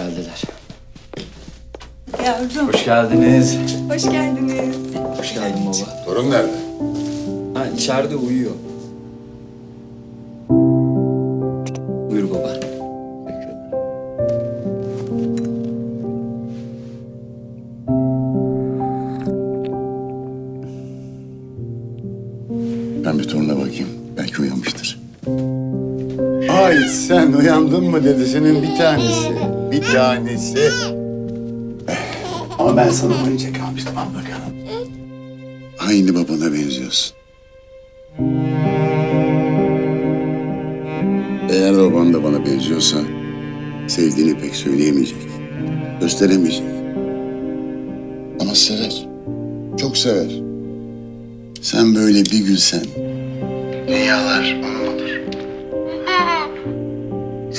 Geldiler. Yavrum, Hoş geldiniz. hoş geldiniz. Hoş geldin baba. Torun nerede? Ha içeride uyuyor. Buyur baba. Ben bir toruna bakayım. Belki uyanmıştır. Ay sen uyandın mı dedesinin bir tanesi. Bir tanesi. Ama ben sana oyuncak almıştım. Al bakalım. Aynı babana benziyorsun. Eğer baban da bana benziyorsa sevdiğini pek söyleyemeyecek. Gösteremeyecek. Ama sever. Çok sever. Sen böyle bir gülsen. Dünyalar onun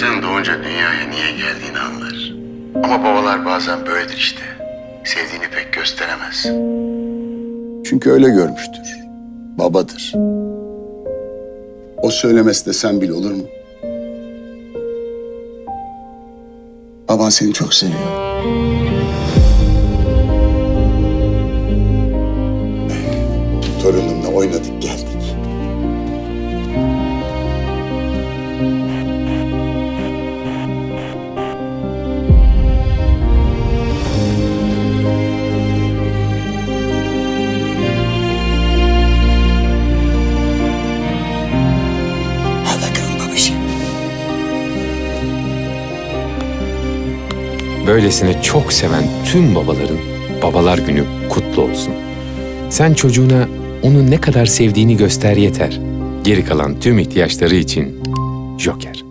Sen doğunca dünyaya niye geldiğini anlar. Ama babalar bazen böyledir işte. Sevdiğini pek gösteremez. Çünkü öyle görmüştür. Babadır. O söylemesi de sen bil olur mu? Baban seni çok seviyor. Torunumla oynadık geldik. Böylesine çok seven tüm babaların babalar günü kutlu olsun. Sen çocuğuna onu ne kadar sevdiğini göster yeter. Geri kalan tüm ihtiyaçları için Joker.